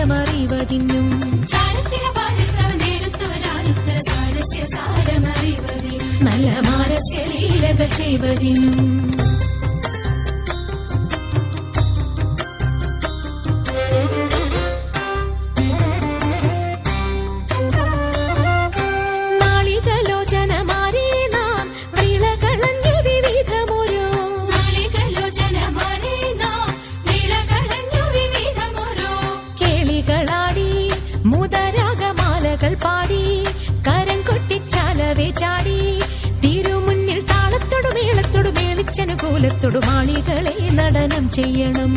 സാരമറിവതിന്നും നല്ല മാനസ്യ ലീലകൾ ചെയ്വതിനും. മുതരാഗമാലകൾ പാടി കരം കൊട്ടിച്ചാലവേ ചാടി തിരുമുന്നിൽ താളത്തോടു മേളത്തോടു മാളികളെ നടനം ചെയ്യണം.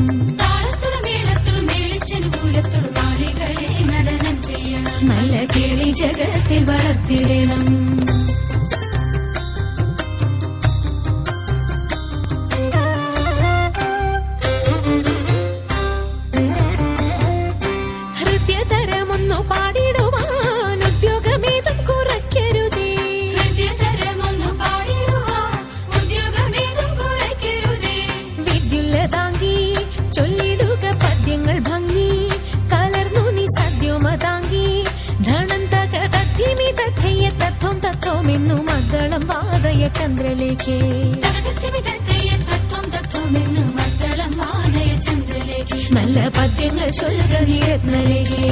ആളികളെ നടനം ചെയ്യണം. നല്ല കേളി ജഗത്തിൽ വളർത്തിടണം. ഹൃദയതരമൊന്നു മദ്ദളം വാദയ ചന്ദ്രലേഖേ. തകതത്തിവിധത്തയ്യ തത്വം തത്വമെന്ന് മദ്ദളം വാനയ ചന്ദ്രലേഖി നല്ല പദ്യങ്ങൾ ചൊല്ലുക നീ രത്നലേഖേ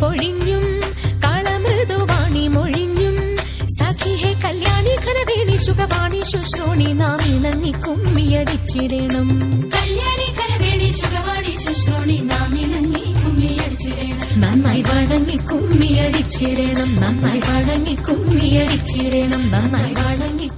പൊഴിഞ്ഞും കളമൃദുവാണി മൊഴിഞ്ഞും. സഖിഹെ കല്യാണി ഖരവേണി സുഖവാണി ശുശ്രൂണി നാം ഇണങ്ങി കുമ്മിയടിച്ചിടണം കല്യാണി ഖരവേണി സുഖവാണി ശുശ്രൂണി നാം ഇണങ്ങി കുമ്മിയടിച്ചിടണം നന്നായി വണങ്ങി കുമ്മിയടിച്ചിടണം നന്നായി വണങ്ങി കുമ്മിയടിച്ചിടണം നന്നായി വണങ്ങി